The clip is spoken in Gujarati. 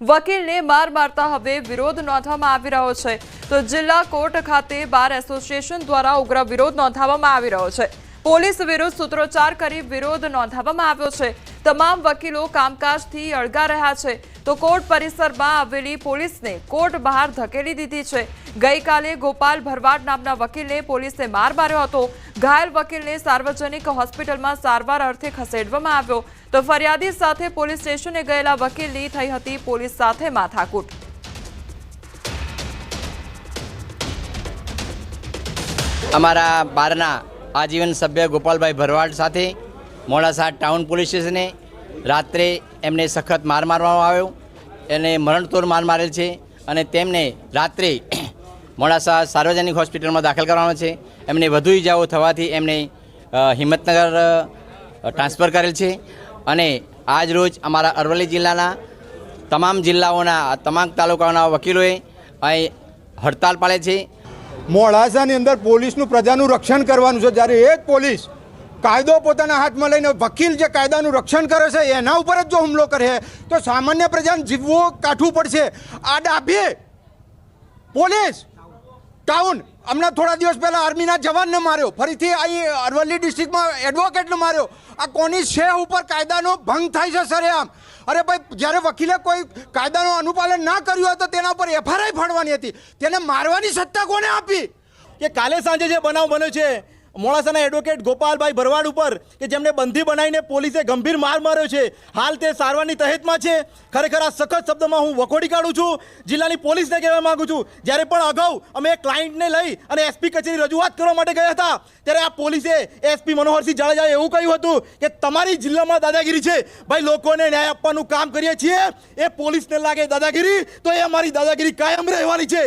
વકીલને માર મારતા હવે વિરોધ નોંધવામાં આવી રહ્યો છે. તો જિલ્લા કોર્ટ ખાતે બાર એસોસિએશન દ્વારા ઉગ્ર વિરોધ નોંધાવવામાં આવી રહ્યો છે. પોલીસ વિરુદ્ધ સૂત્રોચ્ચાર કરી વિરોધ નોંધાવવામાં આવ્યો છે. તમામ વકીલો કામકાજથી અળગા રહ્યા છે. તો કોર્ટ પરિસરમાં આવેલી પોલીસને કોર્ટ બહાર ધકેલી દીધી છે. ગઈકાલે ગોપાલ ભરવાડ નામના વકીલને પોલીસે માર માર્યો હતો. ઘાયલ વકીલને સાર્વજનિક હોસ્પિટલમાં સારવાર અર્થે ખસેડવામાં આવ્યો. તો ફરિયાદી સાથે પોલીસ સ્ટેશને ગયેલા વકીલની થઈ હતી પોલીસ સાથે માથાકૂટ. અમારા બારના આજીવન સભ્ય ગોપાલભાઈ ભરવાડ સાથે મોડાસા ટાઉન પોલીસ સ્ટેશને રાત્રે એમને સખત માર મારવામાં આવ્યો. એને મરણતોડ માર મારેલ છે અને તેમને રાત્રે મોડાસા સાર્વજનિક હોસ્પિટલમાં દાખલ કરવાનો છે. એમને વધુ ઈજાઓ થવાથી એમને હિંમતનગર ટ્રાન્સફર કરેલ છે. અને આજ રોજ અમારા અરવલ્લી જિલ્લાના તમામ જિલ્લાઓના, તમામ તાલુકાઓના વકીલોએ અહીં હડતાલ પાડે છે. મોડાસાની અંદર પોલીસનું પ્રજાનું રક્ષણ કરવાનું છે. જ્યારે એ જ પોલીસ કાયદો પોતાના હાથમાં લઈને વકીલ જે કાયદાનું રક્ષણ કરે છે, એના ઉપર જ જો હુમલો કરે, તો સામાન્ય પ્રજાને જીવવું કાઠવું પડશે. આ ડાભે, પોલીસ, ટાઉન. હમણાં થોડા દિવસ પહેલાં આર્મીના જવાનને માર્યો. ફરીથી અહીં અરવલ્લી ડિસ્ટ્રિક્ટમાં એડવોકેટને માર્યો. આ કોની શેહ ઉપર કાયદાનો ભંગ થાય છે સરેઆમ અરે ભાઈ, જ્યારે વકીલે કોઈ કાયદાનું અનુપાલન ના કર્યું હોય તો તેના ઉપર એફઆરઆઈ ફાડવાની હતી. તેને મારવાની સત્તા કોને આપી? કે કાલે સાંજે જે બનાવ બન્યો છે મોડાસાના એડવોકેટ ગોપાલભાઈ ભરવાડ ઉપર કે જેમને બંધી બનાવીને પોલીસે ગંભીર માર માર્યો છે. હાલ તે સારવારની તહેતમાં છે. ખરેખર આ સખત શબ્દમાં હું વખોડી કાઢું છું. જિલ્લાની પોલીસને કહેવા માગું છું. જ્યારે પણ અગાઉ અમે ક્લાયન્ટને લઈ અને એસપી કચેરી રજૂઆત કરવા માટે ગયા હતા, ત્યારે આ પોલીસે એસપી મનોહરસિંહ જાડેજાએ એવું કહ્યું હતું કે તમારી જિલ્લામાં દાદાગીરી છે. ભાઈ, લોકોને ન્યાય આપવાનું કામ કરીએ છીએ. એ પોલીસને લાગે દાદાગીરી, તો એ અમારી દાદાગીરી કાયમ રહેવાની છે.